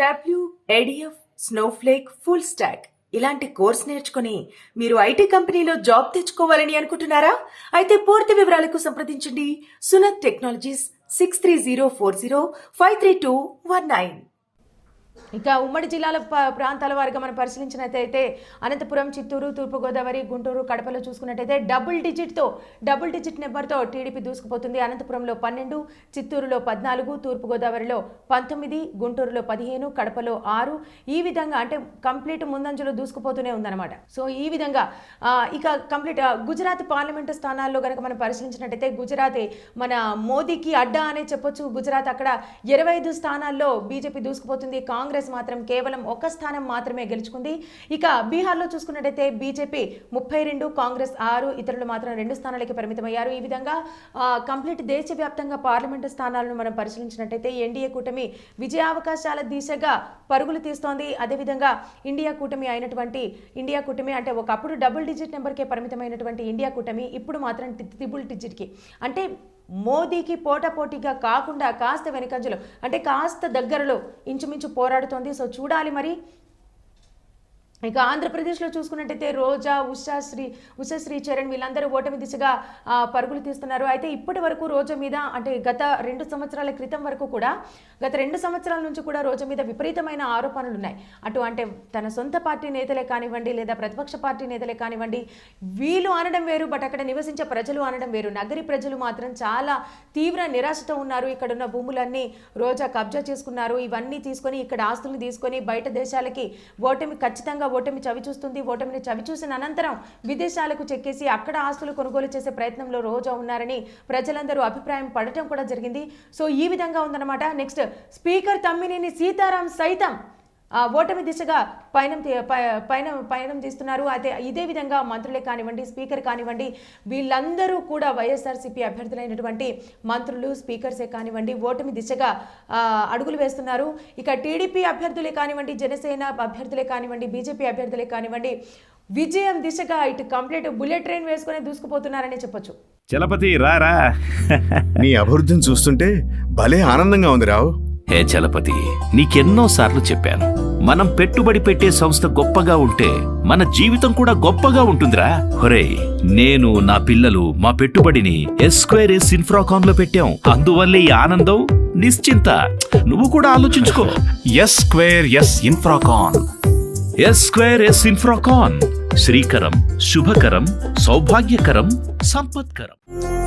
Tableau ADF Snowflake full stack. ఇలాంటి course నేర్చుకుని మీరు ఐటీ కంపెనీలో జాబ్ తెచ్చుకోవాలని అనుకుంటున్నారా? అయితే పూర్తి వివరాలకు సంప్రదించండి. Sunath technologies six three zero four zero five three two one nine. ఇక ఉమ్మడి జిల్లాల ప్రాంతాల వారిగా మనం పరిశీలించినట్లయితే అనంతపురం చిత్తూరు తూర్పుగోదావరి గుంటూరు కడపలో చూసుకున్నట్టయితే డబుల్ డిజిట్తో డబుల్ డిజిట్ నెంబర్తో టీడీపీ దూసుకుపోతుంది. అనంతపురంలో పన్నెండు చిత్తూరులో పద్నాలుగు తూర్పుగోదావరిలో పంతొమ్మిది గుంటూరులో పదిహేను కడపలో ఆరు. ఈ విధంగా అంటే కంప్లీట్ ముందంజలో దూసుకుపోతూనే ఉందన్నమాట. సో ఈ విధంగా ఇక కంప్లీట్ గుజరాత్ పార్లమెంటు స్థానాల్లో కనుక మనం పరిశీలించినట్టయితే గుజరాత్ మన మోదీకి అడ్డా అనే చెప్పొచ్చు. గుజరాత్ అక్కడ ఇరవై ఐదు స్థానాల్లో బీజేపీ దూసుకుపోతుంది. కాంగ్రెస్ కాంగ్రెస్ మాత్రం కేవలం ఒక స్థానం మాత్రమే గెలుచుకుంది. ఇక బీహార్లో చూసుకున్నట్టయితే బీజేపీ ముప్పై రెండు కాంగ్రెస్ ఆరు ఇతరులు మాత్రం రెండు స్థానాలకి పరిమితమయ్యారు. ఈ విధంగా కంప్లీట్ దేశవ్యాప్తంగా పార్లమెంటు స్థానాలను మనం పరిశీలించినట్టయితే ఎన్డీఏ కూటమి విజయావకాశాల దిశగా పరుగులు తీస్తోంది. అదేవిధంగా ఇండియా కూటమి అయినటువంటి ఇండియా కూటమి అంటే ఒకప్పుడు డబుల్ డిజిట్ నెంబర్కే పరిమితమైనటువంటి ఇండియా కూటమి ఇప్పుడు మాత్రం టి- ట్రిపుల్ డిజిట్కి. అంటే మోదీకి పోటాపోటీగా కాకుండా కాస్త వెనుకంజలో అంటే కాస్త దగ్గరలో ఇంచుమించు పోరాడుతోంది. సో చూడాలి మరి ఇక ఆంధ్రప్రదేశ్లో చూసుకున్నట్టయితే రోజా ఉషాశ్రీ శ్రీ చరణ్ వీళ్ళందరూ ఓటమి దిశగా పరుగులు తీస్తున్నారు. అయితే ఇప్పటి వరకు రోజా మీద అంటే గత రెండు సంవత్సరాల క్రితం వరకు కూడా గత రెండు సంవత్సరాల నుంచి కూడా రోజా మీద విపరీతమైన ఆరోపణలు ఉన్నాయి. అటు అంటే తన సొంత పార్టీ నేతలే కానివ్వండి లేదా ప్రతిపక్ష పార్టీ నేతలే కానివ్వండి వీళ్ళు అనడం వేరు బట్ అక్కడ నివసించే ప్రజలు అనడం వేరు. నగరి ప్రజలు మాత్రం చాలా తీవ్ర నిరాశతో ఉన్నారు. ఇక్కడ ఉన్న భూములన్నీ రోజా కబ్జా చేసుకున్నారు. ఇవన్నీ తీసుకొని ఇక్కడ ఆస్తులను తీసుకొని బయట దేశాలకి ఓటమి ఖచ్చితంగా ఓటమి చవి చూస్తుంది ఓటమిని చవి చూసిన అనంతరం విదేశాలకు చెక్కేసి అక్కడ ఆస్తులు కొనుగోలు చేసే ప్రయత్నంలో రోజా ఉన్నారని ప్రజలందరూ అభిప్రాయం పడటం కూడా జరిగింది. సో ఈ విధంగా ఉందన్నమాట. నెక్స్ట్ స్పీకర్ తమ్మినేని సీతారాం సైతం ఓటమి దిశగా పయనం పయనం పయనం తీస్తున్నారు అయితే ఇదే విధంగా మంత్రులే కానివ్వండి స్పీకర్ కానివ్వండి వీళ్ళందరూ కూడా వైఎస్ఆర్సీపీ అభ్యర్థులైనటువంటి మంత్రులు స్పీకర్సే కానివ్వండి ఓటమి దిశగా ఆ, అడుగులు వేస్తున్నారు. ఇక టీడీపీ అభ్యర్థులే కానివ్వండి జనసేన అభ్యర్థులే కానివ్వండి బీజేపీ అభ్యర్థులే కానివ్వండి విజయం దిశగా ఇటు కంప్లీట్ బుల్లెట్ ట్రైన్ వేసుకొని దూసుకుపోతున్నారని చెప్పొచ్చు. చలపతి రారా నీ అభివృద్ధిని చూస్తుంటే భలే ఆనందంగా ఉంది రావు. హే చలపతి నీకెన్నో సార్లు చెప్పాను. మనం పెట్టుబడి పెట్టే సంస్థ గొప్పగా ఉంటే మన జీవితం కూడా గొప్పగా ఉంటుందిరా. ఒరే నేను నా పిల్లలు మా పెట్టుబడిని ఎస్క్వేర్ ఎస్ ఇన్ఫ్రాకాన్లో పెట్టాం. అందువల్లే ఈ ఆనందం నిశ్చింత. నువ్వు కూడా ఆలోచించుకో. S square S Infracon S square S Infracon Srikaram శుభకరం సౌభాగ్యకరం సంపత్కరం.